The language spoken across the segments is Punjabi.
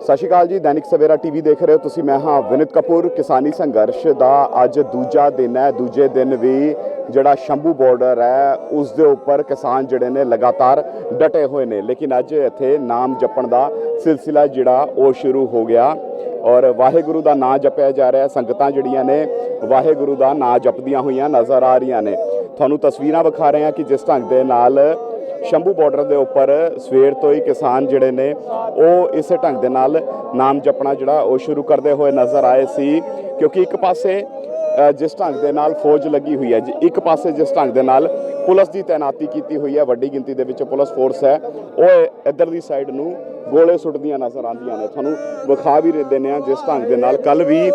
ਸਤਿ ਸ਼੍ਰੀ ਅਕਾਲ ਜੀ, ਦੈਨਿਕ ਸਵੇਰਾ ਟੀਵੀ ਦੇਖ ਰਹੇ ਹੋ ਤੁਸੀਂ। ਮੈਂ ਹਾਂ ਵਿਨਿਤ ਕਪੂਰ। ਕਿਸਾਨੀ ਸੰਘਰਸ਼ ਦਾ ਅੱਜ ਦੂਜਾ ਦਿਨ ਹੈ। ਦੂਜੇ ਦਿਨ ਵੀ ਜਿਹੜਾ ਸ਼ੰਭੂ ਬਾਰਡਰ ਹੈ, ਉਸ ਦੇ ਉੱਪਰ ਕਿਸਾਨ ਜਿਹੜੇ ਨੇ ਲਗਾਤਾਰ ਡਟੇ ਹੋਏ ਨੇ। ਲੇਕਿਨ ਅੱਜ ਇੱਥੇ ਨਾਮ ਜਪਣ ਦਾ ਸਿਲਸਿਲਾ ਜਿਹੜਾ, ਉਹ ਸ਼ੁਰੂ ਹੋ ਗਿਆ। ਔਰ ਵਾਹਿਗੁਰੂ ਦਾ ਨਾਮ ਜਪਿਆ ਜਾ ਰਿਹਾ ਸੰਗਤਾਂ ਜਿਹੜੀਆਂ ਨੇ, ਵਾਹਿਗੁਰੂ ਦਾ ਨਾਮ ਜਪਦੀਆਂ ਹੋਈਆਂ ਨਜ਼ਰ ਆ ਰਹੀਆਂ ਨੇ। ਤੁਹਾਨੂੰ ਤਸਵੀਰਾਂ ਵਿਖਾ ਰਹੇ ਹਾਂ ਕਿ ਜਿਸ ਢੰਗ ਦੇ ਨਾਲ ਸ਼ੰਭੂ ਬਾਰਡਰ ਦੇ ਉੱਪਰ ਸਵੇਰ ਤੋਂ ਹੀ ਕਿਸਾਨ ਜਿਹੜੇ ਨੇ, ਉਹ ਇਸੇ ਢੰਗ ਦੇ ਨਾਲ ਨਾਮ ਜਪਣਾ ਜਿਹੜਾ ਉਹ ਸ਼ੁਰੂ ਕਰਦੇ ਹੋਏ ਨਜ਼ਰ ਆਏ ਸੀ, ਕਿਉਂਕਿ ਇੱਕ ਪਾਸੇ ਜਿਸ ਢੰਗ ਦੇ ਨਾਲ ਫੌਜ ਲੱਗੀ ਹੋਈ ਹੈ, ਜੀ, ਇੱਕ ਪਾਸੇ ਜਿਸ ਢੰਗ ਦੇ ਨਾਲ ਪੁਲਿਸ ਦੀ ਤਾਇਨਾਤੀ ਕੀਤੀ ਹੋਈ ਹੈ, ਵੱਡੀ ਗਿਣਤੀ ਦੇ ਵਿੱਚ ਪੁਲਿਸ ਫੋਰਸ ਹੈ, ਉਹ ਇੱਧਰ ਦੀ ਸਾਈਡ ਨੂੰ ਗੋਲੇ ਸੁੱਟਦੀਆਂ ਨਜ਼ਰ ਆਉਂਦੀਆਂ ਨੇ। ਤੁਹਾਨੂੰ ਵਿਖਾ ਵੀ ਦਿੰਦੇ ਆ ਜਿਸ ਢੰਗ ਦੇ ਨਾਲ। ਕੱਲ ਵੀ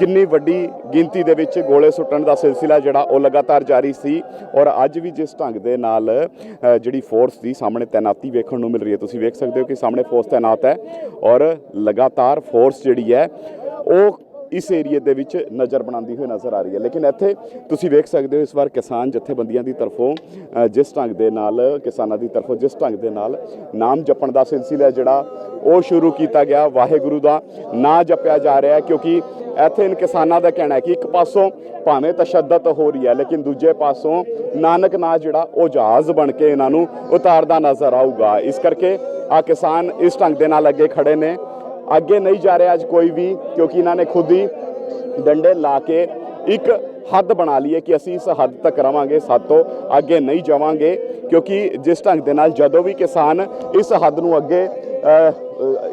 ਕਿੰਨੀ ਵੱਡੀ ਗਿਣਤੀ ਦੇ ਵਿੱਚ ਗੋਲੇ ਸੁੱਟਣ ਦਾ ਸਿਲਸਿਲਾ ਜਿਹੜਾ ਉਹ ਲਗਾਤਾਰ ਜਾਰੀ ਸੀ ਔਰ ਅੱਜ ਵੀ ਜਿਸ ਢੰਗ ਦੇ ਨਾਲ ਜਿਹੜੀ ਫੋਰਸ ਦੀ ਸਾਹਮਣੇ ਤੈਨਾਤੀ ਵੇਖਣ ਨੂੰ ਮਿਲ ਰਹੀ ਹੈ, ਤੁਸੀਂ ਵੇਖ ਸਕਦੇ ਹੋ ਕਿ ਸਾਹਮਣੇ ਫੋਰਸ ਤੈਨਾਤ ਹੈ ਔਰ ਲਗਾਤਾਰ ਫੋਰਸ ਜਿਹੜੀ ਹੈ, ਉਹ ਇਸ ਏਰੀਏ ਦੇ ਵਿੱਚ ਨਜ਼ਰ ਬਣਾਉਂਦੀ ਹੋਈ ਨਜ਼ਰ ਆ ਰਹੀ ਹੈ। ਲੇਕਿਨ ਇੱਥੇ ਤੁਸੀਂ ਵੇਖ ਸਕਦੇ ਹੋ ਇਸ ਵਾਰ ਕਿਸਾਨ ਜਥੇਬੰਦੀਆਂ ਦੀ ਤਰਫੋਂ ਜਿਸ ਢੰਗ ਦੇ ਨਾਲ, ਕਿਸਾਨਾਂ ਦੀ ਤਰਫੋਂ ਜਿਸ ਢੰਗ ਦੇ ਨਾਲ ਨਾਮ ਜਪਣ ਦਾ ਸਿਲਸਿਲਾ ਜਿਹੜਾ, ਉਹ ਸ਼ੁਰੂ ਕੀਤਾ ਗਿਆ। ਵਾਹਿਗੁਰੂ ਦਾ ਨਾਂ ਜਪਿਆ ਜਾ ਰਿਹਾ ਹੈ ਕਿਉਂਕਿ ਇੱਥੇ ਇਨ ਕਿਸਾਨਾਂ ਦਾ ਕਹਿਣਾ ਹੈ ਕਿ ਇੱਕ ਪਾਸੋਂ ਭਾਵੇਂ ਤਸ਼ੱਦਦ ਹੋ ਰਹੀ ਹੈ, ਲੇਕਿਨ ਦੂਜੇ ਪਾਸੋਂ ਨਾਨਕ ਨਾਂ ਜਿਹੜਾ, ਉਹ ਜਹਾਜ਼ ਬਣ ਕੇ ਇਹਨਾਂ ਨੂੰ ਉਤਾਰਦਾ ਨਜ਼ਰ ਆਊਗਾ। ਇਸ ਕਰਕੇ ਆ ਕਿਸਾਨ ਇਸ ਢੰਗ ਦੇ ਨਾਲ ਅੱਗੇ ਖੜੇ ਨੇ। ਅੱਗੇ ਨਹੀਂ ਜਾ ਰਿਹਾ ਅੱਜ ਕੋਈ ਵੀ, ਕਿਉਂਕਿ ਇਹਨਾਂ ਨੇ ਖੁਦ ਹੀ ਡੰਡੇ ਲਾ ਕੇ ਇੱਕ ਹੱਦ ਬਣਾ ਲਈਏ ਕਿ ਅਸੀਂ ਇਸ ਹੱਦ ਤੱਕ ਰਵਾਂਗੇ ਸਾਤੋਂ ਅੱਗੇ ਨਹੀਂ ਜਾਵਾਂਗੇ, ਕਿਉਂਕਿ ਜਿਸ ਢੰਗ ਦੇ ਨਾਲ ਜਦੋਂ ਵੀ ਕਿਸਾਨ ਇਸ ਹੱਦ ਨੂੰ ਅੱਗੇ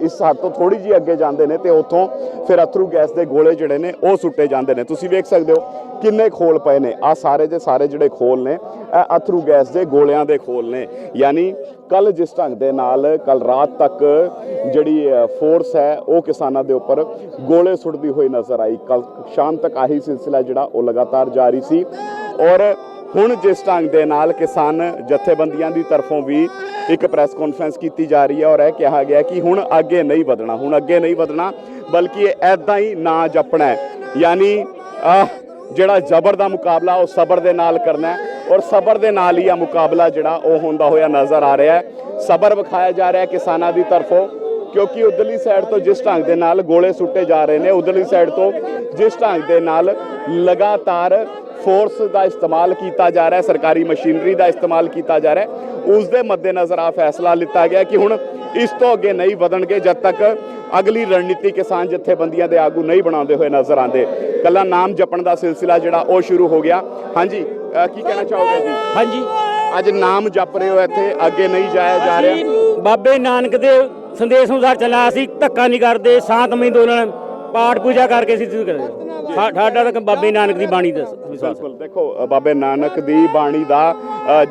ਇਸ ਹੱਦ ਤੋਂ ਥੋੜੀ ਜੀ ਅੱਗੇ ਜਾਂਦੇ ਨੇ ਤੇ ਉੱਥੋਂ ਫਿਰ ਅਥਰੂ ਗੈਸ ਦੇ ਗੋਲੇ ਜਿਹੜੇ ਨੇ ਉਹ ਸੁੱਟੇ ਜਾਂਦੇ ਨੇ। ਤੁਸੀਂ ਵੇਖ ਸਕਦੇ ਹੋ ਕਿੰਨੇ ਖੋਲ ਪਏ ਨੇ। ਆ ਸਾਰੇ ਦੇ ਸਾਰੇ ਜਿਹੜੇ ਖੋਲ ਨੇ, ਇਹ ਅਥਰੂ ਗੈਸ ਦੇ ਗੋਲਿਆਂ ਦੇ ਖੋਲ ਨੇ। ਯਾਨੀ ਕੱਲ ਜਿਸ ਢੰਗ ਦੇ ਨਾਲ ਕੱਲ ਰਾਤ ਤੱਕ ਜਿਹੜੀ ਫੋਰਸ ਹੈ, ਉਹ ਕਿਸਾਨਾਂ ਦੇ ਉੱਪਰ ਗੋਲੇ ਸੁੱਟਦੀ ਹੋਈ ਨਜ਼ਰ ਆਈ। ਕੱਲ ਸ਼ਾਮ ਤੱਕ ਆਹੀ ਸਿਲਸਿਲਾ ਜਿਹੜਾ ਉਹ ਲਗਾਤਾਰ ਜਾਰੀ ਸੀ। ਔਰ ਹੁਣ ਜਿਸ ਢੰਗ ਦੇ ਨਾਲ ਕਿਸਾਨ ਜਥੇਬੰਦੀਆਂ ਦੀ ਤਰਫੋਂ ਵੀ ਇੱਕ ਪ੍ਰੈਸ ਕਾਨਫਰੰਸ ਕੀਤੀ ਜਾ ਰਹੀ ਹੈ ਔਰ ਇਹ ਕਿਹਾ ਗਿਆ ਕਿ ਹੁਣ ਅੱਗੇ ਨਹੀਂ ਵਧਣਾ, ਹੁਣ ਅੱਗੇ ਨਹੀਂ ਵਧਣਾ, ਬਲਕਿ ਐਦਾਂ ਹੀ ਨਾ ਜਪਣਾ ਹੈ। ਯਾਨੀ ਜਿਹੜਾ ਜ਼ਬਰ ਦਾ ਮੁਕਾਬਲਾ ਉਹ ਸਬਰ ਦੇ ਨਾਲ ਕਰਨਾ ਹੈ ਔਰ ਸਬਰ ਦੇ ਨਾਲ ਹੀ ਆ ਮੁਕਾਬਲਾ ਜਿਹੜਾ ਉਹ ਹੁੰਦਾ ਹੋਇਆ ਨਜ਼ਰ ਆ ਰਿਹਾ ਹੈ। ਸਬਰ ਵਿਖਾਇਆ ਜਾ ਰਿਹਾ ਹੈ ਕਿਸਾਨਾਂ ਦੀ ਤਰਫੋਂ, ਕਿਉਂਕਿ ਉਧਰਲੀ ਸਾਈਡ ਤੋਂ ਜਿਸ ਢੰਗ ਦੇ ਨਾਲ ਗੋਲੇ ਸੁੱਟੇ ਜਾ ਰਹੇ ਨੇ, ਉਧਰਲੀ ਸਾਈਡ ਤੋਂ ਜਿਸ ਢੰਗ ਦੇ ਨਾਲ ਲਗਾਤਾਰ ਫੋਰਸ ਦਾ ਇਸਤੇਮਾਲ ਕੀਤਾ ਜਾ ਰਿਹਾ ਸਰਕਾਰੀ ਮਸ਼ੀਨਰੀ ਦਾ ਇਸਤੇਮਾਲ ਕੀਤਾ ਜਾ ਰਿਹਾ ਉਸ ਦੇ ਮੱਦੇਨਜ਼ਰ ਆ ਫੈਸਲਾ ਲਿੱਤਾ ਗਿਆ ਕਿ ਹੁਣ ਇਸ ਤੋਂ ਅੱਗੇ ਨਹੀਂ ਵਧਣਗੇ ਜਦ ਤੱਕ ਅਗਲੀ ਰਣਨੀਤੀ ਕਿਸਾਨ ਜਥੇਬੰਦੀਆਂ ਦੇ ਆਗੂ ਨਹੀਂ ਬਣਾਉਂਦੇ ਹੋਏ ਨਜ਼ਰ ਆਉਂਦੇ। ਕੱਲਾ ਨਾਮ ਜਪਣ ਦਾ ਸਿਲਸਿਲਾ ਜਿਹੜਾ ਉਹ ਸ਼ੁਰੂ ਹੋ ਗਿਆ। ਹਾਂਜੀ ਕੀ ਕਹਿਣਾ ਚਾਹੋਗੇ ਜੀ? ਹਾਂਜੀ। ਅੱਜ ਨਾਮ ਜਪ ਰਹੇ ਹੋ ਇੱਥੇ ਅੱਗੇ ਨਹੀਂ ਜਾਇਆ ਜਾ ਰਿਹਾ। ਬਾਬੇ ਨਾਨਕ ਦੇ ਸੰਦੇਸ਼ ਅਨੁਸਾਰ ਚੱਲਾ ਅਸੀਂ ਧੱਕਾ ਨਹੀਂ ਕਰਦੇ ਸ਼ਾਂਤਮਈ ਅੰਦੋਲਨ ਪਾਠ ਪੂਜਾ ਕਰਕੇ ਅਸੀਂ ਸ਼ੁਰੂ ਕਰਦੇ ਸਾਡਾ ਤਾਂ ਬਾਬੇ ਨਾਨਕ ਦੀ ਬਾਣੀ ਦਾ ਵਿਸ਼ਵਾਸ। ਬਿਲਕੁਲ ਦੇਖੋ ਬਾਬੇ ਨਾਨਕ ਦੀ ਬਾਣੀ ਦਾ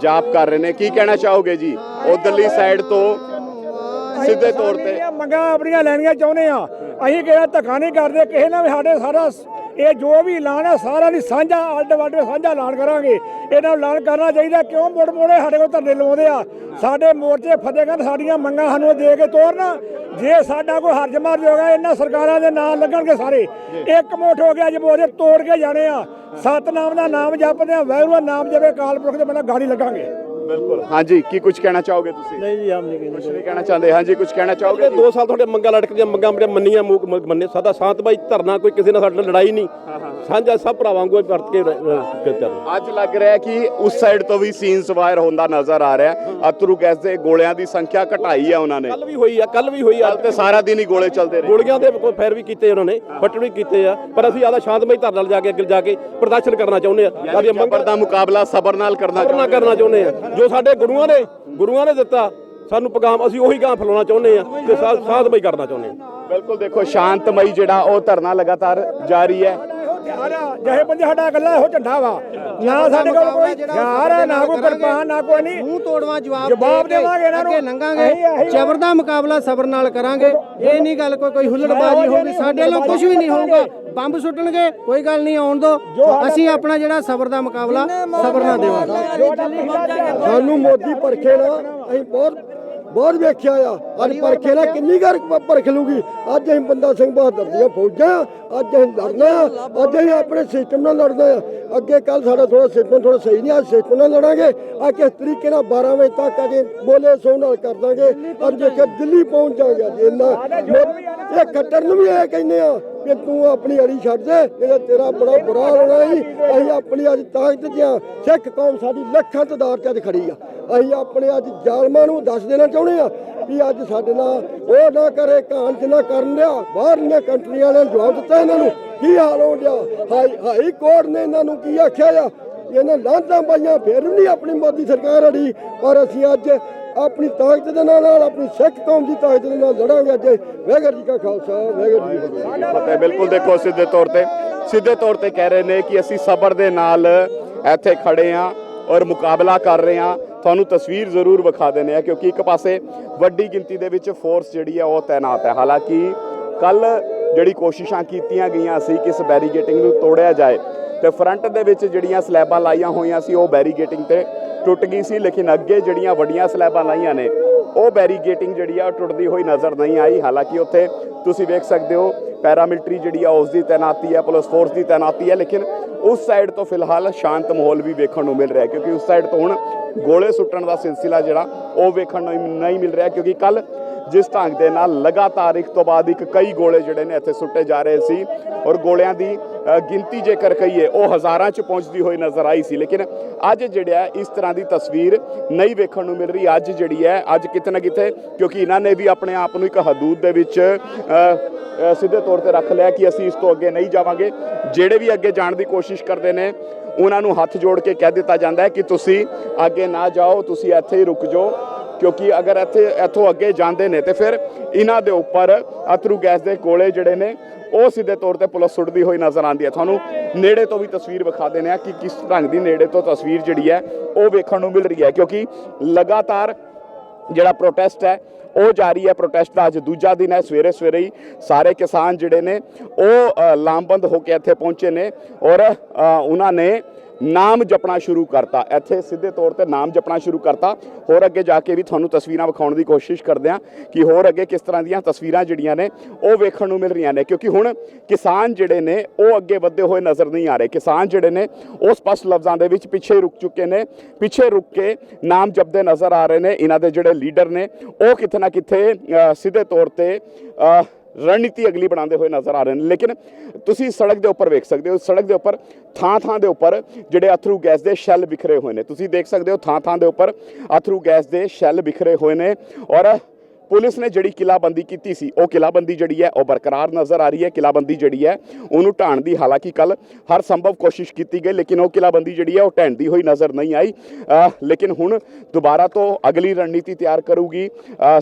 ਜਾਪ ਕਰ ਰਹੇ ਨੇ। ਕੀ ਕਹਿਣਾ ਚਾਹੋਗੇ ਜੀ? ਉਧਰਲੀ ਸਾਈਡ ਤੋਂ ਸਿੱਧੇ ਤੌਰ ਤੇ। ਮੰਗਾਂ ਆਪਣੀਆਂ ਲੈਣੀਆਂ ਚਾਹੁੰਦੇ ਆ ਅਸੀਂ ਕਿਹੜਾ ਧੱਕਾ ਨਹੀਂ ਕਰਦੇ। ਕਿਸੇ ਨਾਲ ਸਾਡੇ ਸਾਰਾ ਇਹ ਜੋ ਵੀ ਐਲਾਨ ਹੈ ਸਾਰਾ ਦੀ ਸਾਂਝਾ, ਅੱਡ ਵੱਡ ਸਾਂਝਾ ਐਲਾਨ ਕਰਾਂਗੇ। ਇਹਨਾਂ ਨੂੰ ਐਲਾਨ ਕਰਨਾ ਚਾਹੀਦਾ, ਕਿਉਂ? ਮੁੜ ਮੁੜੇ ਸਾਡੇ ਕੋਲ ਧਰਨੇ ਲਵਾਉਂਦੇ ਆ। ਸਾਡੇ ਮੋਰਚੇ ਫਤਿਹਗੜ੍ਹ ਸਾਡੀਆਂ ਮੰਗਾਂ ਸਾਨੂੰ ਦੇ ਕੇ ਤੋਰਨ। ਜੇ ਸਾਡਾ ਕੋਈ ਹਰਜ ਮਰਜ ਹੋ ਗਿਆ, ਇਹਨਾਂ ਸਰਕਾਰਾਂ ਦੇ ਨਾਂ ਲੱਗਣਗੇ ਸਾਰੇ। ਇੱਕ ਮੁੱਠ ਹੋ ਗਿਆ ਜੇ ਮੋਰਚੇ ਤੋੜ ਕੇ ਜਾਣੇ ਆ। ਸਤਨਾਮ ਦਾ ਨਾਮ ਜਪਦੇ ਆ, ਵਾਹਿਗੁਰੂ ਨਾਮ ਜਪੇ ਕਾਲ ਪੁਰਖ ਦੇ ਬੰਦਾ ਗਾੜੀ ਲੱਗਾਂਗੇ। ਬਿਲਕੁਲ। ਹਾਂਜੀ ਕੀ ਕੁਝ ਕਹਿਣਾ ਚਾਹੋਗੇ ਤੁਸੀਂ? ਨਹੀਂ ਜੀ ਆਮ ਨਹੀਂ ਕੁਝ ਨਹੀਂ ਕਹਿਣਾ ਚਾਹੁੰਦੇ। ਹਾਂਜੀ ਕੁਝ ਕਹਿਣਾ ਚਾਹੋਗੇ? ਦੋ ਸਾਲ ਤੁਹਾਡੇ ਮੰਗਾਂ ਲਟਕਦੀਆਂ ਮੰਗਾਂ ਮੇਰੇ ਮੰਨੀਆਂ ਮੂਕ ਮੰਨੇ। ਸਾਡਾ ਸ਼ਾਂਤ ਬਾਈ ਧਰਨਾ ਕੋਈ ਕਿਸੇ ਨਾਲ ਸਾਡੇ ਨਾਲ ਲੜਾਈ ਨਹੀਂ। ਸਾਂਝਾ ਸਭ ਭਰਾਵਾਂ ਵਾਂਗੂ ਵਰਤ ਕੇ ਰਹਿ- ਰਹਿ- ਕੇ ਚੱਲਣਾ ਅੱਜ ਲੱਗ ਰਿਹਾ ਹੈ ਕਿ ਉਸ ਸਾਈਡ ਤੋਂ ਵੀ ਸੀਨਸ ਵਾਇਰ ਹੁੰਦਾ ਨਜ਼ਰ ਆ ਰਿਹਾ ਹੈ। ਅਤਰੂ ਗੈਸ ਦੇ ਗੋਲਿਆਂ ਦੀ ਸੰਖਿਆ ਘਟਾਈ ਹੈ ਉਹਨਾਂ ਨੇ। ਕੱਲ ਵੀ ਹੋਈ ਆ ਕੱਲ ਵੀ ਹੋਈ ਆ। ਤੇ ਸਾਰਾ ਦਿਨ ਹੀ ਗੋਲੇ ਚੱਲਦੇ ਰਹੇ। ਗੋਲੀਆਂ ਦੇ ਕੋਈ ਫੈਰ ਵੀ ਕੀਤੇ ਉਹਨਾਂ ਨੇ ਫੱਟੜ ਵੀ ਕੀਤੇ ਆ। ਪਰ ਅਸੀਂ ਆਦਾ ਸ਼ਾਂਤਮਈ ਧਰਨਾ ਨਾਲ ਜਾ ਕੇ ਅੱਗੇ ਜਾ ਕੇ ਪ੍ਰਦਰਸ਼ਨ ਕਰਨਾ ਚਾਹੁੰਦੇ ਆ। ਮੰਗਰ ਮੰਗਾਂ ਦਾ ਮੁਕਾਬਲਾ ਸਬਰ ਨਾਲ ਕਰਨਾ ਕਰਨਾ ਚਾਹੁੰਦੇ ਕਰਨਾ ਚਾਹੁੰਦੇ ਆ। ਜੋ ਸਾਡੇ ਗੁਰੂਆਂ ਨੇ ਗੁਰੂਆਂ ਨੇ ਦਿੱਤਾ ਸਾਨੂੰ ਪੈਗਾਮ ਅਸੀਂ ਉਹੀ ਗਾਂ ਫਲਾਉਣਾ ਚਾਹੁੰਦੇ ਆ ਤੇ ਸ਼ਾ- ਸ਼ਾਂਤਮਈ ਕਰਨਾ ਚਾਹੁੰਦੇ ਆ ਬਿਲਕੁਲ ਦੇਖੋ ਸ਼ਾਂਤਮਈ ਜਿਹੜਾ ਉਹ ਧਰਨਾ ਲਗਾਤਾਰ ਜਾਰੀ ਹੈ। ਜਿਹੇ ਬੰਦੇ ਸਾਡਾ ਇਕੱਲਾ ਇਹੋ ਝੰਡਾ ਵਾ। ਨਾ ਸਾਡੇ ਕੋਲ ਕੋਈ ਹਥਿਆਰ ਆ ਨਾ ਕੋਈ ਕਿਰਪਾਨ ਨਾ ਕੋਈ ਨਹੀਂ। ਮੂੰਹ ਤੋੜਵਾ ਜਵਾਬ ਜਵਾਬ ਦੇਵਾਂਗੇ ਇਹਨਾਂ ਨੂੰ। ਅੱਗੇ ਲੰਘਾਂਗੇ। ਜ਼ਬਰ ਦਾ ਮੁਕਾਬਲਾ ਸਬਰ ਨਾਲ ਕਰਾਂਗੇ। ਇਹ ਨਹੀਂ ਗੱਲ ਕੋਈ ਕੋਈ ਹੁੱਲੜਬਾਜ਼ੀ ਹੋਊਗੀ। ਸਾਡੇ ਵੱਲੋਂ ਕੁਝ ਵੀ ਨਹੀਂ ਹੋਊਗਾ। ਬੰਬ ਸੁੱਟਣਗੇ ਕੋਈ ਗੱਲ ਨਹੀਂ ਆਉਣ ਦੋ। ਅਸੀਂ ਆਪਣਾ ਜਿਹੜਾ ਸਬਰ ਦਾ ਮੁਕਾਬਲਾ ਸਬਰ ਨਾਲ ਦੇਵਾਂਗੇ। ਸਾਨੂੰ ਮੋਦੀ ਪਰਖੇ ਨਾ ਅਸੀਂ ਬਹੁਤ ਬਹੁਤ ਵੇਖਿਆ ਆ। ਅੱਜ ਪਰਖੇ ਨਾਲ ਕਿੰਨੀ ਘਰ ਪਰਖ ਲੂਗੀ। ਅੱਜ ਅਸੀਂ ਬੰਦਾ ਸਿੰਘ ਬਹਾਦਰ ਦੀਆਂ ਫੌਜਾਂ ਆ, ਅੱਜ ਅਸੀਂ ਲੜਨਾ ਆ। ਅੱਜ ਅਸੀਂ ਆਪਣੇ ਸਿਸਟਮ ਨਾਲ ਲੜਨਾ ਆ। ਅੱਗੇ ਕੱਲ ਸਾਡਾ ਥੋੜਾ ਸਿਸਟਮ ਥੋੜਾ ਸਹੀ ਨਹੀਂ ਅੱਜ ਸਿਸਟਮ ਨਾਲ ਲੜਾਂਗੇ। ਆ ਕਿਸ ਤਰੀਕੇ ਨਾਲ 12 ਵਜੇ ਤੱਕ ਅਜੇ ਬੋਲੇ ਸੋ ਨਾਲ ਕਰ ਦਾਂਗੇ। ਅੱਜ ਜੇ ਦਿੱਲੀ ਪਹੁੰਚ ਅੱਜ ਇੰਨਾ। ਇਹ ਖੱਟਰ ਨੂੰ ਵੀ ਇਹ ਕਹਿੰਦੇ ਆ। ਕਿ ਤੂੰ ਆਪਣੀ ਅੜੀ ਛੱਡ ਦੇ ਨਹੀਂ ਤੇਰਾ ਬੜਾ ਬੁਰਾ ਹੋਣਾ ਹੀ ਅਸੀਂ ਆਪਣੀ ਅੱਜ ਤਾਕਤ ਜਿਆ ਸਿੱਖ ਕੌਮ ਸਾਡੀ ਲੱਖਾਂ ਤਦਾਰ ਚ ਅੱਜ ਖੜੀ ਆ। ਅਸੀਂ ਆਪਣੇ ਅੱਜ ਜ਼ਾਲਮਾਂ ਨੂੰ ਦੱਸ ਦੇਣਾ ਚਾਹੁੰਦੇ ਆ ਵੀ ਅੱਜ ਸਾਡੇ ਨਾਲ ਉਹ ਨਾ ਕਰੇ ਕਾਂਡ ਜਿੰਨਾ ਕਰਨ ਲਿਆ ਬਾਹਰਲੀਆਂ ਕੰਟਰੀਆਂ ਨੇ ਜਵਾਬ ਦਿੱਤਾ ਇਹਨਾਂ ਨੂੰ। ਕੀ ਹਾਲ ਹੋ ਗਿਆ ਹਾਈ ਹਾਈ ਕੋਰਟ ਨੇ ਇਹਨਾਂ ਨੂੰ ਕੀ ਆਖਿਆ ਆ? ਇਹਨਾਂ ਲਾਂਤਾਂ ਪਾਈਆਂ, ਫਿਰ ਵੀ ਨਹੀਂ ਆਪਣੀ ਮੋਦੀ ਸਰਕਾਰ ਅੜੀ ਔਰ ਅਸੀਂ ਅੱਜ ਆਪਣੀ ਤਾਕਤ ਦੇ ਨਾਲ ਨਾਲ ਆਪਣੀ ਸਿੱਖ ਕੌਮ ਦੀ ਤਾਕਤ ਦੇ ਨਾਲ ਲੜਾਂਗੇ ਅੱਜ। ਵਾਹਿਗੁਰੂ ਜੀ ਕਾ ਖਾਲਸਾ, ਵਾਹਿਗੁਰੂ ਜੀ ਕੀ ਫਤਿਹ। ਫਤਿਹ। ਬਿਲਕੁਲ ਦੇਖੋ, ਸਿੱਧੇ ਤੌਰ ਤੇ, ਸਿੱਧੇ ਤੌਰ ਤੇ ਕਹਿ ਰਹੇ ਨੇ ਕਿ ਅਸੀਂ ਸਬਰ ਦੇ ਨਾਲ ਇੱਥੇ ਖੜੇ ਆ ਔਰ ਮੁਕਾਬਲਾ ਕਰ ਰਹੇ ਆ। ਤੁਹਾਨੂੰ ਤਸਵੀਰ ਜ਼ਰੂਰ ਵਿਖਾ ਦਿੰਦੇ ਆ, ਕਿਉਂਕਿ ਇੱਕ ਪਾਸੇ ਵੱਡੀ ਗਿਣਤੀ ਦੇ ਵਿੱਚ ਫੋਰਸ ਜਿਹੜੀ ਆ, ਉਹ ਤਾਇਨਾਤ ਹੈ। ਹਾਲਾਂਕਿ ਕੱਲ ਜਿਹੜੀ ਕੋਸ਼ਿਸ਼ਾਂ ਕੀਤੀਆਂ ਗਈਆਂ ਸੀ ਕਿ ਇਸ ਬੈਰੀਗੇਟਿੰਗ ਨੂੰ ਤੋੜਿਆ ਜਾਏ ਤੇ ਫਰੰਟ ਦੇ ਵਿੱਚ ਜਿਹੜੀਆਂ ਸਲੈਬਾਂ ਲਾਈਆਂ ਹੋਈਆਂ ਸੀ, ਉਹ ਬੈਰੀਗੇਟਿੰਗ ਤੇ ਟੁੱਟ ਗਈ ਸੀ, ਲੇਕਿਨ ਅੱਗੇ ਜਿਹੜੀਆਂ ਵੱਡੀਆਂ ਸਲੈਬਾਂ ਲਾਈਆਂ ਨੇ, ਉਹ ਬੈਰੀਗੇਟਿੰਗ ਜਿਹੜੀ ਆ, ਉਹ ਟੁੱਟਦੀ ਹੋਈ ਨਜ਼ਰ ਨਹੀਂ ਆਈ। ਹਾਲਾਂਕਿ ਉੱਥੇ ਤੁਸੀਂ ਵੇਖ ਸਕਦੇ ਹੋ ਪੈਰਾਮਿਲਟਰੀ ਜਿਹੜੀ ਆ ਉਸ ਦੀ ਤੈਨਾਤੀ ਹੈ ਪੁਲਿਸ ਫੋਰਸ ਦੀ ਤੈਨਾਤੀ ਹੈ, ਲੇਕਿਨ ਉਸ ਸਾਈਡ ਤੋਂ ਫਿਲਹਾਲ ਸ਼ਾਂਤ ਮਾਹੌਲ ਵੀ ਵੇਖਣ ਨੂੰ ਮਿਲ ਰਿਹਾ ਕਿਉਂਕਿ ਉਸ ਸਾਈਡ ਤੋਂ ਹੁਣ ਗੋਲੇ ਸੁੱਟਣ ਦਾ ਸਿਲਸਿਲਾ ਜਿਹੜਾ, ਉਹ ਵੇਖਣ ਨੂੰ ਨਹੀਂ ਮਿਲ ਰਿਹਾ, ਕਿਉਂਕਿ ਕੱਲ ਜਿਸ ਢੰਗ ਦੇ ਨਾਲ ਲਗਾਤਾਰ ਇੱਕ ਤੋਂ ਬਾਅਦ ਇੱਕ ਕਈ ਗੋਲੇ ਜਿਹੜੇ ਨੇ ਇੱਥੇ ਸੁੱਟੇ ਜਾ ਰਹੇ ਸੀ ਔਰ ਗੋਲਿਆਂ ਦੀ ਗਿਣਤੀ ਜੇਕਰ ਕਹੀਏ, ਉਹ ਹਜ਼ਾਰਾਂ 'ਚ ਪਹੁੰਚਦੀ ਹੋਈ ਨਜ਼ਰ ਆਈ ਸੀ। ਲੇਕਿਨ ਅੱਜ ਜਿਹੜਾ ਹੈ, ਇਸ ਤਰ੍ਹਾਂ ਦੀ ਤਸਵੀਰ ਨਹੀਂ ਵੇਖਣ ਨੂੰ ਮਿਲ ਰਹੀ। ਅੱਜ ਜਿਹੜੀ ਹੈ, ਅੱਜ ਕਿਤੇ ਨਾ ਕਿਤੇ, ਕਿਉਂਕਿ ਇਹਨਾਂ ਨੇ ਵੀ ਆਪਣੇ ਆਪ ਨੂੰ ਇੱਕ ਹਦੂਦ ਦੇ ਵਿੱਚ ਸਿੱਧੇ ਤੌਰ ਤੇ ਰੱਖ ਲਿਆ ਕਿ ਅਸੀਂ ਇਸ ਤੋਂ ਅੱਗੇ ਨਹੀਂ ਜਾਵਾਂਗੇ। ਜਿਹੜੇ ਵੀ ਅੱਗੇ ਜਾਣ ਦੀ ਕੋਸ਼ਿਸ਼ ਕਰਦੇ ਨੇ, ਉਹਨਾਂ ਨੂੰ ਹੱਥ ਜੋੜ ਕੇ ਕਹਿ ਦਿੱਤਾ ਜਾਂਦਾ ਹੈ ਕਿ ਤੁਸੀਂ ਅੱਗੇ ਨਾ ਜਾਓ, ਤੁਸੀਂ ਇੱਥੇ ਹੀ ਰੁਕ ਜਾਓ। ਕਿਉਂਕਿ ਅਗਰ ਇੱਥੇ ਇੱਥੋਂ ਅੱਗੇ ਜਾਂਦੇ ਨੇ ਤੇ ਫਿਰ ਇਹਨਾਂ ਦੇ ਉੱਪਰ ਅਥਰੂ ਗੈਸ ਦੇ ਕੋਲੇ ਜਿਹੜੇ ਨੇ, ਉਹ ਸਿੱਧੇ ਤੌਰ ਤੇ ਪੁਲਿਸ ਸੁੱਟਦੀ ਹੋਈ ਨਜ਼ਰ ਆਉਂਦੀ ਹੈ। ਤੁਹਾਨੂੰ ਨੇੜੇ ਤੋਂ ਵੀ ਤਸਵੀਰ ਵਿਖਾ ਦਿੰਦੇ ਆ ਕਿ ਕਿਸ ਢੰਗ ਦੀ ਨੇੜੇ ਤੋਂ ਤਸਵੀਰ ਜਿਹੜੀ ਹੈ, ਉਹ ਵੇਖਣ ਨੂੰ ਮਿਲ ਰਹੀ ਹੈ। ਕਿਉਂਕਿ ਲਗਾਤਾਰ ਜਿਹੜਾ ਪ੍ਰੋਟੈਸਟ ਹੈ, ਉਹ ਜਾਰੀ ਹੈ। ਪ੍ਰੋਟੈਸਟ ਦਾ ਅੱਜ ਦੂਜਾ ਦਿਨ ਹੈ। ਸਵੇਰੇ ਸਵੇਰੇ ਹੀ ਸਾਰੇ ਕਿਸਾਨ ਜਿਹੜੇ ਨੇ, ਉਹ ਲਾਮਬੰਦ ਹੋ ਕੇ ਇੱਥੇ ਪਹੁੰਚੇ ਨੇ ਔਰ ਉਹਨਾਂ ਨੇ ਨਾਮ ਜਪਣਾ ਸ਼ੁਰੂ ਕਰਤਾ। ਇੱਥੇ ਸਿੱਧੇ ਤੌਰ ਤੇ ਨਾਮ ਜਪਣਾ ਸ਼ੁਰੂ ਕਰਤਾ। ਹੋਰ ਅੱਗੇ ਜਾ ਕੇ ਵੀ ਤੁਹਾਨੂੰ ਤਸਵੀਰਾਂ ਵਿਖਾਉਣ ਦੀ ਕੋਸ਼ਿਸ਼ ਕਰਦੇ ਹਾਂ ਕਿ ਹੋਰ ਅੱਗੇ ਕਿਸ ਤਰ੍ਹਾਂ ਦੀਆਂ ਤਸਵੀਰਾਂ ਜਿਹੜੀਆਂ ਨੇ ਉਹ ਵੇਖਣ ਨੂੰ ਮਿਲ ਰਹੀਆਂ ਨੇ। ਕਿਉਂਕਿ ਹੁਣ ਕਿਸਾਨ ਜਿਹੜੇ ਨੇ, ਉਹ ਅੱਗੇ ਵੱਧਦੇ ਹੋਏ ਨਜ਼ਰ ਨਹੀਂ ਆ ਰਹੇ। ਕਿਸਾਨ ਜਿਹੜੇ ਨੇ, ਉਹ ਸਪਸ਼ਟ ਲਫ਼ਜ਼ਾਂ ਦੇ ਵਿੱਚ ਪਿੱਛੇ ਰੁਕ ਚੁੱਕੇ ਨੇ। ਪਿੱਛੇ ਰੁਕ ਕੇ ਨਾਮ ਜਪਦੇ ਨਜ਼ਰ ਆ ਰਹੇ ਨੇ। ਇਹਨਾਂ ਦੇ ਜਿਹੜੇ ਲੀਡਰ ਨੇ, ਉਹ ਕਿਤੇ ਨਾ ਕਿਤੇ ਸਿੱਧੇ ਤੌਰ ਤੇ ਰਣਨੀਤੀ ਅਗਲੀ ਬਣਾਉਂਦੇ ਹੋਏ ਨਜ਼ਰ ਆ ਰਹੇ ਨੇ। ਲੇਕਿਨ ਤੁਸੀਂ ਸੜਕ ਦੇ ਉੱਪਰ ਵੇਖ ਸਕਦੇ ਹੋ, ਸੜਕ ਦੇ ਉੱਪਰ ਥਾਂ ਥਾਂ ਦੇ ਉੱਪਰ ਜਿਹੜੇ ਅਥਰੂ ਗੈਸ ਦੇ ਸ਼ੈੱਲ ਵਿਖਰੇ ਹੋਏ ਨੇ। ਤੁਸੀਂ ਦੇਖ ਸਕਦੇ ਹੋ ਥਾਂ ਥਾਂ ਦੇ ਉੱਪਰ ਅਥਰੂ ਗੈਸ ਦੇ ਸ਼ੈੱਲ ਵਿਖਰੇ ਹੋਏ ਨੇ ਔਰ ਪੁਲਿਸ ਨੇ ਜਿਹੜੀ ਕਿਲਾਬੰਦੀ ਕੀਤੀ ਸੀ, ਉਹ ਕਿਲਾਬੰਦੀ ਜਿਹੜੀ ਹੈ, ਉਹ ਬਰਕਰਾਰ ਨਜ਼ਰ ਆ ਰਹੀ ਹੈ, ਕਿਲਾਬੰਦੀ ਜਿਹੜੀ ਹੈ, ਉਹਨੂੰ ਢਾਣ ਦੀ ਹਾਲਾਂਕਿ ਕੱਲ ਹਰ ਸੰਭਵ ਕੋਸ਼ਿਸ਼ ਕੀਤੀ ਗਈ, ਲੇਕਿਨ ਉਹ ਕਿਲਾਬੰਦੀ ਜਿਹੜੀ ਹੈ, ਉਹ ਢਹਿੰਦੀ ਹੋਈ ਨਜ਼ਰ ਨਹੀਂ ਆਈ। ਲੇਕਿਨ ਹੁਣ ਦੁਬਾਰਾ ਤੋਂ ਅਗਲੀ ਰਣਨੀਤੀ ਤਿਆਰ ਕਰੂਗੀ।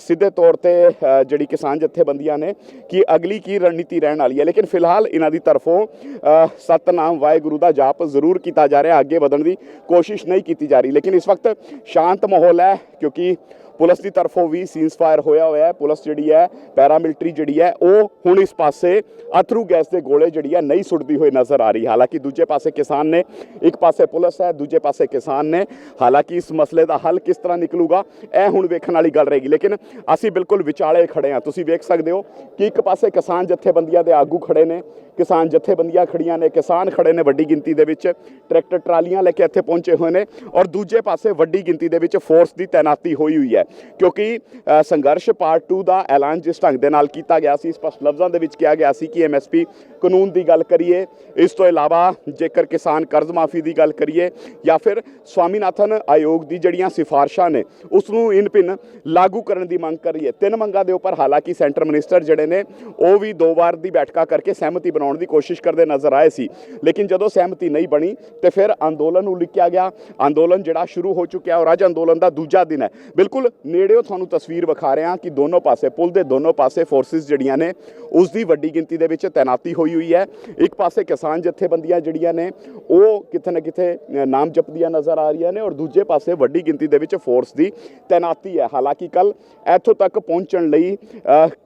ਸਿੱਧੇ ਤੌਰ ਤੇ ਜਿਹੜੀ ਕਿਸਾਨ ਜਥੇਬੰਦੀਆਂ ਨੇ ਕਿ ਅਗਲੀ ਕੀ ਰਣਨੀਤੀ ਰਹਿਣ ਵਾਲੀ ਹੈ। ਲੇਕਿਨ ਫਿਲਹਾਲ ਇਹਨਾਂ ਦੀ ਤਰਫੋਂ ਸਤਨਾਮ ਵਾਹਿਗੁਰੂ ਦਾ ਜਾਪ ਜ਼ਰੂਰ ਕੀਤਾ ਜਾ ਰਿਹਾ, ਅੱਗੇ ਵਧਣ ਦੀ ਕੋਸ਼ਿਸ਼ ਨਹੀਂ ਕੀਤੀ ਜਾ ਰਹੀ। ਲੇਕਿਨ ਇਸ ਵਕਤ ਸ਼ਾਂਤ ਮਾਹੌਲ ਹੈ, ਕਿਉਂਕਿ ਪੁਲਿਸ ਦੀ ਤਰਫੋਂ ਵੀ ਸੀਜ਼ ਫਾਇਰ ਹੋਇਆ ਹੋਇਆ ਹੈ। ਪੁਲਿਸ ਜਿਹੜੀ ਹੈ ਪੈਰਾ ਮਿਲਟਰੀ ਜਿਹੜੀ ਹੈ, ਉਹ ਹੁਣ ਇਸ ਪਾਸੇ ਅਥਰੂ ਗੈਸ ਦੇ ਗੋਲੇ ਜਿਹੜੀ ਹੈ ਨਹੀਂ ਸੁੱਟਦੀ ਹੋਈ ਨਜ਼ਰ ਆ ਰਹੀ। ਹਾਲਾਂਕਿ ਦੂਜੇ ਪਾਸੇ ਕਿਸਾਨ ਨੇ, ਇੱਕ ਪਾਸੇ ਪੁਲਿਸ ਹੈ, ਦੂਜੇ ਪਾਸੇ ਕਿਸਾਨ ਨੇ। ਹਾਲਾਂਕਿ ਇਸ ਮਸਲੇ ਦਾ ਹੱਲ ਕਿਸ ਤਰ੍ਹਾਂ ਨਿਕਲੂਗਾ, ਇਹ ਹੁਣ ਵੇਖਣ ਵਾਲੀ ਗੱਲ ਰਹੇਗੀ। ਲੇਕਿਨ ਅਸੀਂ ਬਿਲਕੁਲ ਵਿਚਾਲੇ ਖੜੇ ਹਾਂ। ਤੁਸੀਂ ਵੇਖ ਸਕਦੇ ਹੋ ਕਿ ਇੱਕ ਪਾਸੇ ਕਿਸਾਨ ਜਥੇਬੰਦੀਆਂ ਦੇ ਆਗੂ ਖੜੇ ਨੇ, ਕਿਸਾਨ ਜਥੇਬੰਦੀਆਂ ਖੜੀਆਂ ਨੇ, ਕਿਸਾਨ ਖੜੇ ਨੇ ਵੱਡੀ ਗਿਣਤੀ ਦੇ ਵਿੱਚ, ਟਰੈਕਟਰ ਟਰਾਲੀਆਂ ਲੈ ਕੇ ਇੱਥੇ ਪਹੁੰਚੇ ਹੋਏ ਨੇ ਔਰ ਦੂਜੇ ਪਾਸੇ ਵੱਡੀ ਗਿਣਤੀ ਦੇ ਵਿੱਚ ਫੋਰਸ ਦੀ ਤਾਇਨਾਤੀ ਹੋਈ ਹੋਈ ਹੈ। ਕਿਉਂਕਿ ਸੰਘਰਸ਼ ਪਾਰਟ 2 ਦਾ ਐਲਾਨ ਜਿਸ ਢੰਗ ਦੇ ਨਾਲ ਕੀਤਾ ਗਿਆ ਸੀ, ਸਪਸ਼ਟ ਲਫ਼ਜ਼ਾਂ ਦੇ ਵਿੱਚ ਕਿਹਾ ਗਿਆ ਸੀ ਕਿ ਐਮਐਸਪੀ ਕਾਨੂੰਨ ਦੀ ਗੱਲ ਕਰੀਏ, ਇਸ ਤੋਂ ਇਲਾਵਾ ਜੇਕਰ ਕਿਸਾਨ ਕਰਜ਼ ਮਾਫੀ ਦੀ ਗੱਲ ਕਰੀਏ ਜਾਂ ਫਿਰ ਸਵਾਮੀਨਾਥਨ ਆਯੋਗ ਦੀ ਜਿਹੜੀਆਂ ਸਿਫਾਰਸ਼ਾਂ ਨੇ, ਉਸ ਨੂੰ ਇਨ ਪਿਨ ਲਾਗੂ ਕਰਨ ਦੀ ਮੰਗ ਕਰੀਏ। ਤਿੰਨ ਮੰਗਾਂ ਦੇ ਉੱਪਰ ਹਾਲਾਂਕਿ ਸੈਂਟਰ ਮਿਨਿਸਟਰ ਜਿਹੜੇ ਨੇ, ਉਹ ਵੀ ਦੋ ਵਾਰ ਦੀ ਬੈਠਕਾਂ ਕਰਕੇ ਸਹਿਮਤੀ ਬਣਾਉਣ ਦੀ ਕੋਸ਼ਿਸ਼ ਕਰਦੇ ਨਜ਼ਰ ਆਏ ਸੀ। ਲੇਕਿਨ ਜਦੋਂ ਸਹਿਮਤੀ ਨਹੀਂ ਬਣੀ, ਤੇ ਫਿਰ ਅੰਦੋਲਨ ਉਲੀਕਿਆ ਗਿਆ। ਅੰਦੋਲਨ ਜਿਹੜਾ ਸ਼ੁਰੂ ਹੋ ਚੁੱਕਿਆ ਔਰ ਅੱਜ ਅੰਦੋਲਨ ਦਾ ਦੂਜਾ ਦਿਨ ਹੈ। ਬਿਲਕੁਲ ਨੇੜਿਓਂ ਤੁਹਾਨੂੰ ਤਸਵੀਰ ਵਿਖਾ ਰਿਹਾ ਕਿ ਦੋਨੋਂ ਪਾਸੇ, ਪੁਲ ਦੇ ਦੋਨੋਂ ਪਾਸੇ ਫੋਰਸਿਸ ਜਿਹੜੀਆਂ ਨੇ ਉਸ ਦੀ ਵੱਡੀ ਗਿਣਤੀ ਦੇ ਵਿੱਚ ਤੈਨਾਤੀ ਹੋਈ ਹੋਈ ਹੈ। ਇੱਕ ਪਾਸੇ ਕਿਸਾਨ ਜਥੇਬੰਦੀਆਂ ਜਿਹੜੀਆਂ ਨੇ, ਉਹ ਕਿਤੇ ਨਾ ਕਿਤੇ ਨਾਮ ਜਪਦੀਆਂ ਨਜ਼ਰ ਆ ਰਹੀਆਂ ਨੇ ਔਰ ਦੂਜੇ ਪਾਸੇ ਵੱਡੀ ਗਿਣਤੀ ਦੇ ਵਿੱਚ ਫੋਰਸ ਦੀ ਤੈਨਾਤੀ ਹੈ। ਹਾਲਾਂਕਿ ਕੱਲ ਇੱਥੋਂ ਤੱਕ ਪਹੁੰਚਣ ਲਈ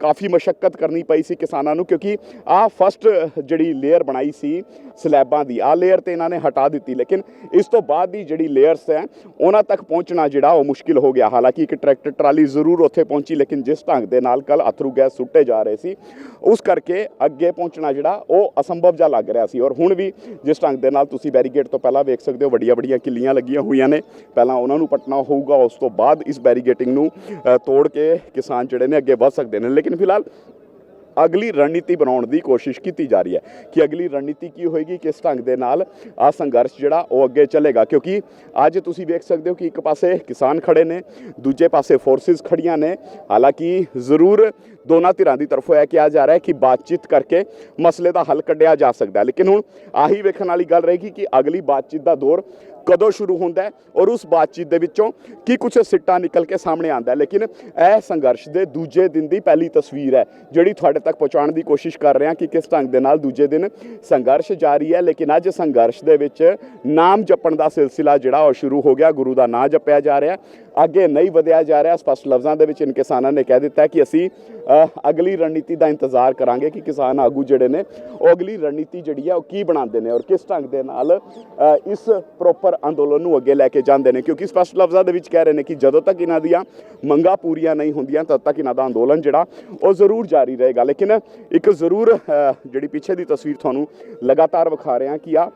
ਕਾਫੀ ਮਸ਼ੱਕਤ ਕਰਨੀ ਪਈ ਸੀ ਕਿਸਾਨਾਂ ਨੂੰ ਕਿਉਂਕਿ ਆ ਫਸਟ ਜਿਹੜੀ ਲੇਅਰ ਬਣਾਈ ਸੀ ਸਲੈਬਾਂ ਦੀ ਆ ਲੇਅਰ ਤੇ ਇਹਨਾਂ ਨੇ ਹਟਾ ਦਿੱਤੀ। ਲੇਕਿਨ ਇਸ ਤੋਂ ਬਾਅਦ ਦੀ ਜਿਹੜੀ ਲੇਅਰਸ ਹੈ, ਉਹਨਾਂ ਤੱਕ ਪਹੁੰਚਣਾ ਜਿਹੜਾ ਉਹ ਮੁਸ਼ਕਿਲ ਹੋ ਗਿਆ। ਹਾਲਾਂਕਿ ਇੱਕ ਟਰੈਕਟਰ ਟਰਾਲੀ ਜ਼ਰੂਰ ਉੱਥੇ ਪਹੁੰਚੀ, ਲੇਕਿਨ ਜਿਸ ਢੰਗ ਦੇ ਨਾਲ ਕੱਲ ਅਥਰੂ ਗੈਸ ਸੁੱਟੇ ਜਾ ਰਹੇ ਸੀ ਉਸ ਕਰਕੇ ਅੱਗੇ ਪਹੁੰਚਣਾ ਜਿਹੜਾ ਉਹ ਅਸੰਭਵ ਜਿਹਾ ਲੱਗ ਰਿਹਾ ਸੀ। ਔਰ ਹੁਣ ਵੀ ਜਿਸ ਢੰਗ ਦੇ ਨਾਲ ਤੁਸੀਂ ਬੈਰੀਗੇਟ ਤੋਂ ਪਹਿਲਾਂ ਵੇਖ ਸਕਦੇ ਹੋ, ਵੱਡੀਆਂ ਵੱਡੀਆਂ ਕਿੱਲੀਆਂ ਲੱਗੀਆਂ ਹੋਈਆਂ ਨੇ। ਪਹਿਲਾਂ ਉਹਨਾਂ ਨੂੰ ਪਟਣਾ ਹੋਊਗਾ, ਉਸ ਤੋਂ ਬਾਅਦ ਇਸ ਬੈਰੀਗੇਟਿੰਗ ਨੂੰ ਤੋੜ ਕੇ ਕਿਸਾਨ ਜਿਹੜੇ ਨੇ ਅੱਗੇ ਵੱਧ ਸਕਦੇ ਨੇ। ਲੇਕਿਨ ਫਿਲਹਾਲ ਅਗਲੀ ਰਣਨੀਤੀ ਬਣਾਉਣ ਦੀ ਕੋਸ਼ਿਸ਼ ਕੀਤੀ ਜਾ ਰਹੀ ਹੈ ਕਿ ਅਗਲੀ ਰਣਨੀਤੀ ਕੀ ਹੋਏਗੀ, ਕਿਸ ਢੰਗ ਦੇ ਨਾਲ ਆ ਸੰਘਰਸ਼ ਜਿਹੜਾ ਉਹ ਅੱਗੇ ਚੱਲੇਗਾ, ਕਿਉਂਕਿ ਅੱਜ ਤੁਸੀਂ ਵੇਖ ਸਕਦੇ ਹੋ ਕਿ ਇੱਕ ਪਾਸੇ ਕਿਸਾਨ ਖੜੇ ਨੇ, ਦੂਜੇ ਪਾਸੇ ਫੋਰਸਿਸ ਖੜੀਆਂ ਨੇ। ਹਾਲਾਂਕਿ ਜ਼ਰੂਰ ਦੋਨਾਂ ਧਿਰਾਂ ਦੀ ਤਰਫੋਂ ਇਹ ਕਿਹਾ ਜਾ ਰਿਹਾ ਹੈ ਕਿ ਬਾਤਚੀਤ ਕਰਕੇ ਮਸਲੇ ਦਾ ਹੱਲ ਕੱਢਿਆ ਜਾ ਸਕਦਾ ਹੈ। ਲੇਕਿਨ ਹੁਣ ਆਹੀ ਵੇਖਣ ਵਾਲੀ ਗੱਲ ਰਹੇਗੀ ਕਿ ਅਗਲੀ ਬਾਤਚੀਤ ਦਾ ਦੌਰ ਕਦੋਂ ਸ਼ੁਰੂ ਹੁੰਦਾ ਹੈ ਔਰ ਉਸ ਬਾਤਚੀਤ ਦੇ ਵਿੱਚੋਂ ਕੀ ਕੁਝ ਸਿੱਟਾ ਨਿਕਲ ਕੇ ਸਾਹਮਣੇ ਆਉਂਦਾ ਹੈ। ਲੇਕਿਨ ਇਹ ਸੰਘਰਸ਼ ਦੇ ਦੂਜੇ ਦਿਨ ਦੀ ਪਹਿਲੀ ਤਸਵੀਰ ਹੈ, ਜਿਹੜੀ ਤੁਹਾਡੇ ਤੱਕ ਪਹੁੰਚਾਉਣ ਦੀ ਕੋਸ਼ਿਸ਼ ਕਰ ਰਿਹਾ ਕਿ ਕਿਸ ਢੰਗ ਦੇ ਨਾਲ ਦੂਜੇ ਦਿਨ ਸੰਘਰਸ਼ ਜਾਰੀ ਹੈ। ਲੇਕਿਨ ਅੱਜ ਸੰਘਰਸ਼ ਦੇ ਵਿੱਚ ਨਾਮ ਜਪਣ ਦਾ ਸਿਲਸਿਲਾ ਜਿਹੜਾ ਉਹ ਸ਼ੁਰੂ ਹੋ ਗਿਆ, ਗੁਰੂ ਦਾ ਨਾਮ ਜਪਿਆ ਜਾ ਰਿਹਾ ਅੱਗੇ ਨਹੀਂ ਵਧਿਆ ਜਾ ਰਿਹਾ, ਸਪਸ਼ਟ ਲਫ਼ਜ਼ਾਂ ਦੇ ਵਿੱਚ ਇਨ ਕਿਸਾਨਾਂ ਨੇ ਕਹਿ ਦਿੱਤਾ ਕਿ ਅਸੀਂ ਅਗਲੀ ਰਣਨੀਤੀ ਦਾ ਇੰਤਜ਼ਾਰ ਕਰਾਂਗੇ ਕਿ ਕਿਸਾਨ ਆਗੂ ਜਿਹੜੇ ਨੇ, ਉਹ ਅਗਲੀ ਰਣਨੀਤੀ ਜਿਹੜੀ ਆ, ਉਹ ਕੀ ਬਣਾਉਂਦੇ ਨੇ ਔਰ ਕਿਸ ਢੰਗ ਦੇ ਨਾਲ ਇਸ ਪ੍ਰੋਪਰ ਅੰਦੋਲਨ ਨੂੰ ਅੱਗੇ ਲੈ ਕੇ ਜਾਂਦੇ ਨੇ। ਕਿਉਂਕਿ ਸਪਸ਼ਟ ਲਫ਼ਜ਼ਾਂ ਦੇ ਵਿੱਚ ਕਹਿ ਰਹੇ ਨੇ ਕਿ ਜਦੋਂ ਤੱਕ ਇਹਨਾਂ ਦੀਆਂ ਮੰਗਾਂ ਪੂਰੀਆਂ ਨਹੀਂ ਹੁੰਦੀਆਂ, ਤਦ ਤੱਕ ਇਹਨਾਂ ਦਾ ਅੰਦੋਲਨ ਜਿਹੜਾ, ਉਹ ਜ਼ਰੂਰ ਜਾਰੀ ਰਹੇਗਾ। ਲੇਕਿਨ ਇੱਕ ਜ਼ਰੂਰ ਜਿਹੜੀ ਪਿੱਛੇ ਦੀ ਤਸਵੀਰ ਤੁਹਾਨੂੰ ਲਗਾਤਾਰ ਵਿਖਾ ਰਿਹਾ ਕਿ ਆ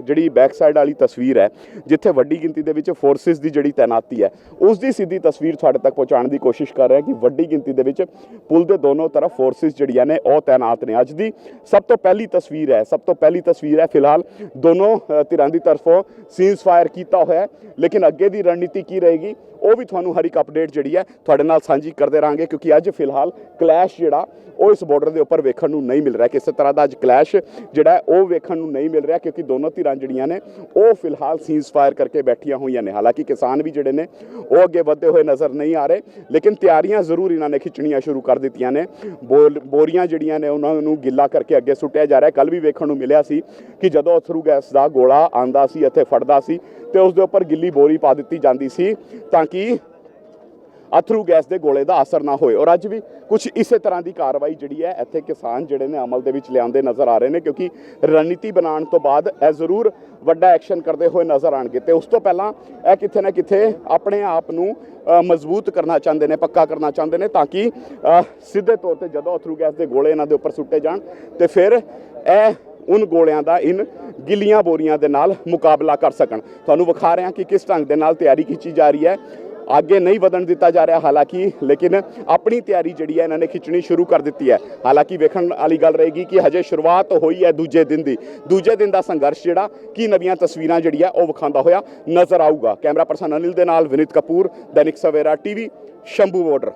ਜਿਹੜੀ ਬੈਕ ਸਾਈਡ ਵਾਲੀ ਤਸਵੀਰ ਹੈ, ਜਿੱਥੇ ਵੱਡੀ ਗਿਣਤੀ ਦੇ ਵਿੱਚ ਫੋਰਸਿਸ ਦੀ ਜਿਹੜੀ ਤੈਨਾਤੀ ਹੈ ਉਸ ਦੀ ਸਿੱਧੀ ਤਸਵੀਰ ਤੁਹਾਡੇ ਤੱਕ ਪਹੁੰਚਾਉਣ ਦੀ ਕੋਸ਼ਿਸ਼ ਕਰ ਰਿਹਾ ਕਿ ਵੱਡੀ ਗਿਣਤੀ ਦੇ ਵਿੱਚ ਪੁਲ ਦੇ ਦੋਨੋਂ ਤਰਫ ਫੋਰਸਿਸ ਜਿਹੜੀਆਂ ਨੇ, ਉਹ ਤੈਨਾਤ ਨੇ। ਅੱਜ ਦੀ ਸਭ ਤੋਂ ਪਹਿਲੀ ਤਸਵੀਰ ਹੈ, ਸਭ ਤੋਂ ਪਹਿਲੀ ਤਸਵੀਰ ਹੈ, ਫਿਲਹਾਲ ਦੋਨੋਂ ਧਿਰਾਂ ਦੀ ਤਰਫੋਂ ਸੀਜ਼ ਫਾਇਰ ਕੀਤਾ ਹੋਇਆ ਹੈ। ਲੇਕਿਨ ਅੱਗੇ ਦੀ ਰਣਨੀਤੀ ਕੀ ਰਹੇਗੀ? ਉਹ ਵੀ ਤੁਹਾਨੂੰ ਹਰ ਇੱਕ ਅਪਡੇਟ ਜਿਹੜੀ ਹੈ ਤੁਹਾਡੇ ਨਾਲ ਸਾਂਝੀ ਕਰਦੇ ਰਹਾਂਗੇ, ਕਿਉਂਕਿ ਅੱਜ ਫਿਲਹਾਲ ਕਲੈਸ਼ ਜਿਹੜਾ, ਉਹ ਇਸ ਬਾਰਡਰ ਦੇ ਉੱਪਰ ਵੇਖਣ ਨੂੰ ਨਹੀਂ ਮਿਲ ਰਿਹਾ, ਕਿਸੇ ਤਰ੍ਹਾਂ ਦਾ ਅੱਜ ਕਲੈਸ਼ ਜਿਹੜਾ ਉਹ ਵੇਖਣ ਨੂੰ ਨਹੀਂ ਮਿਲ ਰਿਹਾ, ਕਿਉਂਕਿ ਦੋਨੋਂ ਧਿਰਾਂ ਜਿਹੜੀਆਂ ਨੇ, ਉਹ ਫਿਲਹਾਲ ਸੀਜ਼ ਫਾਇਰ ਕਰਕੇ ਬੈਠੀਆਂ ਹੋਈਆਂ ਨੇ। ਹਾਲਾਂਕਿ ਕਿਸਾਨ ਵੀ ਜਿਹੜੇ ਨੇ, ਉਹ ਅੱਗੇ ਵਧਦੇ ਹੋਏ ਨਜ਼ਰ ਨਹੀਂ ਆ ਰਹੇ, ਲੇਕਿਨ ਤਿਆਰੀਆਂ ਜ਼ਰੂਰ ਇਹਨਾਂ ਨੇ ਖਿੱਚਣੀਆਂ ਸ਼ੁਰੂ ਕਰ ਦਿੱਤੀਆਂ ਨੇ। ਬੋਲ- ਬੋਰੀਆਂ ਜਿਹੜੀਆਂ ਨੇ, ਉਹਨਾਂ ਨੂੰ ਗਿੱਲਾ ਕਰਕੇ ਅੱਗੇ ਸੁੱਟਿਆ ਜਾ ਰਿਹਾ। ਕੱਲ ਵੀ ਵੇਖਣ ਨੂੰ ਮਿਲਿਆ ਸੀ ਕਿ ਜਦੋਂ ਅਥਰੂ ਗੈਸ ਦਾ ਗੋਲਾ ਆਂਦਾ ਸੀ, ਇੱਥੇ ਫੜਦਾ ਸੀ, ਤੇ ਉਸ ਦੇ ਉੱਪਰ ਗਿੱਲੀ ਬੋਰੀ ਪਾ ਦਿੱਤੀ ਜਾਂਦੀ ਸੀ, ਤਾਂ ਕਿ ਅਥਰੂ ਗੈਸ ਦੇ ਗੋਲੇ ਦਾ ਅਸਰ ਨਾ ਹੋਏ। ਔਰ ਅੱਜ ਵੀ ਕੁਝ ਇਸੇ ਤਰ੍ਹਾਂ ਦੀ ਕਾਰਵਾਈ ਜਿਹੜੀ ਹੈ, ਇੱਥੇ ਕਿਸਾਨ ਜਿਹੜੇ ਨੇ ਅਮਲ ਦੇ ਵਿੱਚ ਲਿਆਂਦੇ ਨਜ਼ਰ ਆ ਰਹੇ ਨੇ, ਕਿਉਂਕਿ ਰਣਨੀਤੀ ਬਣਾਉਣ ਤੋਂ ਬਾਅਦ ਇਹ ਜ਼ਰੂਰ ਵੱਡਾ ਐਕਸ਼ਨ ਕਰਦੇ ਹੋਏ ਨਜ਼ਰ ਆਣਗੇ ਤੇ ਉਸ ਤੋਂ ਪਹਿਲਾਂ ਇਹ ਕਿਥੇ ਨਾ ਕਿਥੇ ਆਪਣੇ ਆਪ ਨੂੰ ਮਜ਼ਬੂਤ ਕਰਨਾ ਚਾਹੁੰਦੇ ਨੇ, ਪੱਕਾ ਕਰਨਾ ਚਾਹੁੰਦੇ ਨੇ, ਤਾਂ ਕਿ ਸਿੱਧੇ ਤੌਰ ਤੇ ਜਦੋਂ ਅਥਰੂ ਗੈਸ ਦੇ ਗੋਲੇ ਇਹਨਾਂ ਦੇ ਉੱਪਰ ਸੁੱਟੇ ਜਾਣ, ਤੇ ਫਿਰ ਇਹ ਉਨ ਗੋਲਿਆਂ ਦਾ ਇਨ ਗਿੱਲੀਆਂ ਬੋਰੀਆਂ ਦੇ ਨਾਲ ਮੁਕਾਬਲਾ ਕਰ ਸਕਣ। ਤੁਹਾਨੂੰ ਵਿਖਾ ਰਹੇ ਹਾਂ ਕਿ ਕਿਸ ਢੰਗ ਦੇ ਨਾਲ ਤਿਆਰੀ ਕੀਤੀ ਜਾ ਰਹੀ ਹੈ। ਅੱਗੇ ਨਹੀਂ ਵਧਣ ਦਿੱਤਾ ਜਾ ਰਿਹਾ ਹਾਲਾਂਕਿ, ਲੇਕਿਨ ਆਪਣੀ ਤਿਆਰੀ ਜਿਹੜੀ ਹੈ ਇਹਨਾਂ ਨੇ ਖਿੱਚਣੀ ਸ਼ੁਰੂ ਕਰ ਦਿੱਤੀ ਹੈ। ਹਾਲਾਂਕਿ ਵੇਖਣ ਵਾਲੀ ਗੱਲ ਰਹੇਗੀ ਕਿ ਹਜੇ ਸ਼ੁਰੂਆਤ ਹੋਈ ਹੈ ਦੂਜੇ ਦਿਨ ਦੀ। ਦੂਜੇ ਦਿਨ ਦਾ ਸੰਘਰਸ਼ ਜਿਹੜਾ, ਕੀ ਨਵੀਆਂ ਤਸਵੀਰਾਂ ਜਿਹੜੀ ਹੈ ਉਹ ਵਿਖਾਉਂਦਾ ਹੋਇਆ ਨਜ਼ਰ ਆਊਗਾ। ਕੈਮਰਾ ਪਰਸਨ ਅਨਿਲ ਦੇ ਨਾਲ ਵਿਨੀਤ ਕਪੂਰ, ਦੈਨਿਕ ਸਵੇਰਾ ਟੀਵੀ, ਸ਼ੰਭੂ ਬਾਰਡਰ।